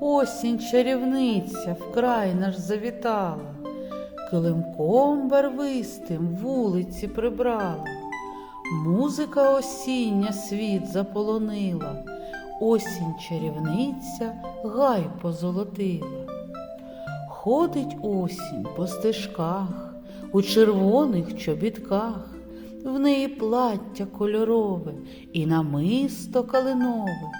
Осінь чарівниця вкрай наш завітала, килимком барвистим вулиці прибрала, музика осіння світ заполонила, осінь чарівниця гай позолотила. Ходить осінь по стежках, у червоних чобітках, в неї плаття кольорове і намисто калинове.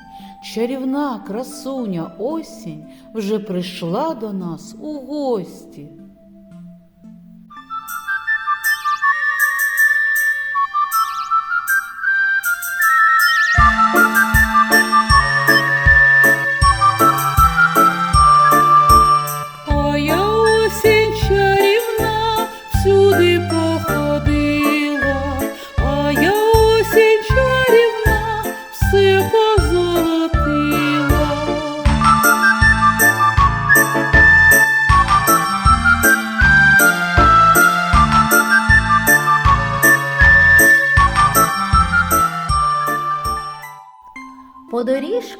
Чарівна красуня осінь вже прийшла до нас у гості.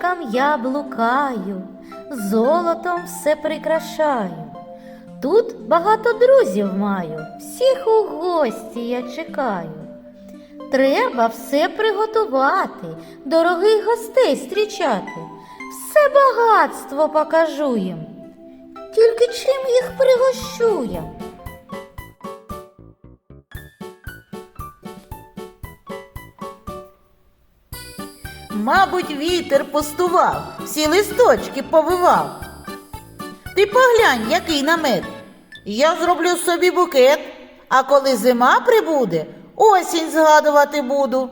Доріжкам я блукаю, золотом все прикрашаю. Тут багато друзів маю, всіх у гості я чекаю. Треба все приготувати, дорогих гостей зустрічати. Все багатство покажу їм. Тільки чим їх пригощу я? Мабуть, вітер пустував, всі листочки повивав. Ти поглянь, який намет. Я зроблю собі букет, а коли зима прибуде, осінь згадувати буду.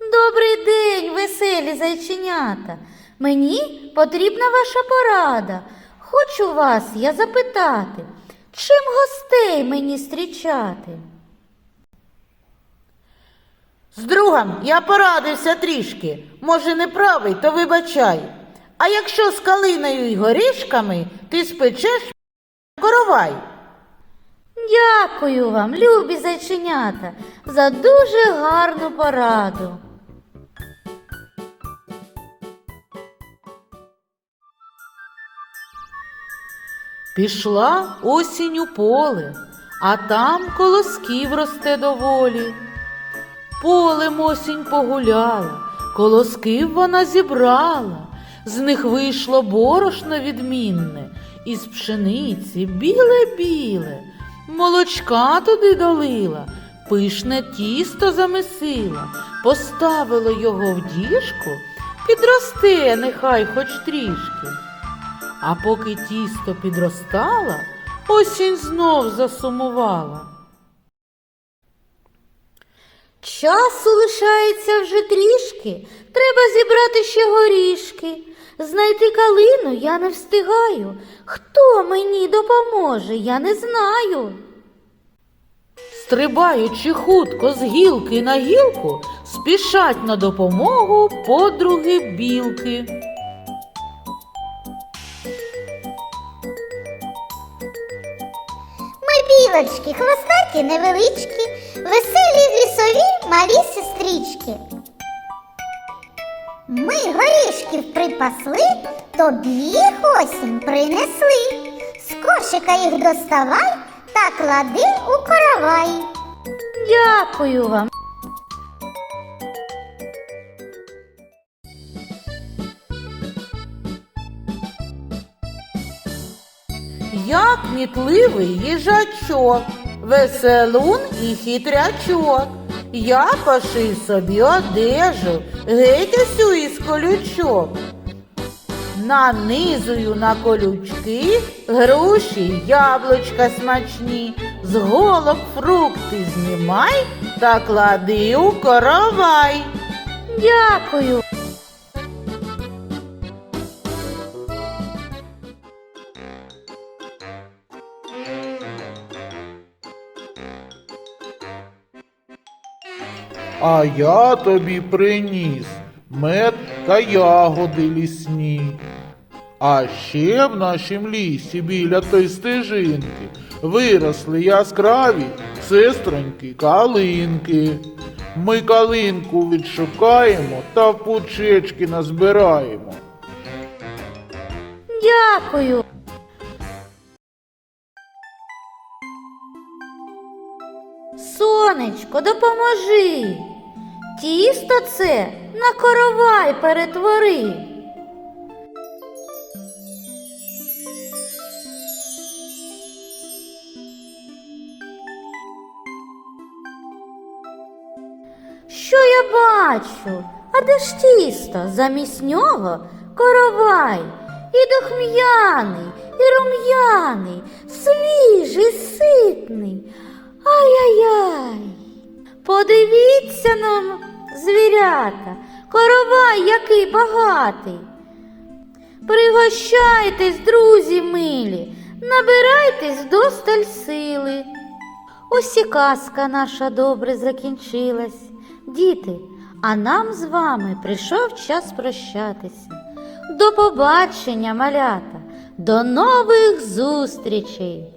Добрий день, веселі зайченята. Мені потрібна ваша порада. Хочу вас я запитати, чим гостей мені зустрічати? З другом я порадився трішки. Може, не правий, то вибачай. А якщо з калиною й горішками ти спечеш коровай. Дякую вам, любі зайченята, за дуже гарну пораду. Пішла осінь у поле, а там колосків росте доволі. Полем осінь погуляла, колосків вона зібрала, з них вийшло борошно відмінне, із пшениці біле-біле, молочка туди долила, пишне тісто замесила, поставила його в діжку, підросте нехай хоч трішки. А поки тісто підростала, осінь знов засумувала. Часу лишається вже трішки, треба зібрати ще горішки. Знайти калину я не встигаю. Хто мені допоможе, я не знаю. Стрибаючи хутко з гілки на гілку, спішать на допомогу подруги білки. Ми білочки, хвостаті невеличкі, веселі лісові малі сестрички. Ми горішків припасли, тобі їх осінь принесли. З кошика їх доставай та клади у коровай. Дякую вам. Я кмітливий їжачок, веселун і хитрячок. Я пошив собі одежу, геть усю із колючок. Нанизую на колючки груші, яблучка смачні, з голок фрукти знімай та клади у коровай. Дякую. А я тобі приніс мед та ягоди лісні. А ще в нашім лісі біля той стежинки виросли яскраві сестроньки калинки. Ми калинку відшукаємо та в пучечки назбираємо. Дякую. Сонечко, допоможи. Тісто це на коровай перетвори. Що я бачу? А де ж тісто? Замість нього коровай і духм'яний, і рум'яний, свіжий, ситний. Ай-яй-яй. Подивіться нам, звірята, коровай який багатий. Пригощайтесь, друзі милі, набирайтесь досталь сили. Ось і казка наша добре закінчилась. Діти, а нам з вами прийшов час прощатися. До побачення, малята, до нових зустрічей!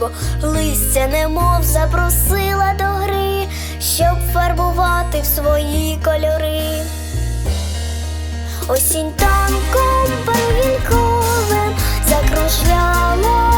Сміливо, листя немов запросила до гри, щоб фарбувати в свої кольори. Осінь танком первінковим закружляла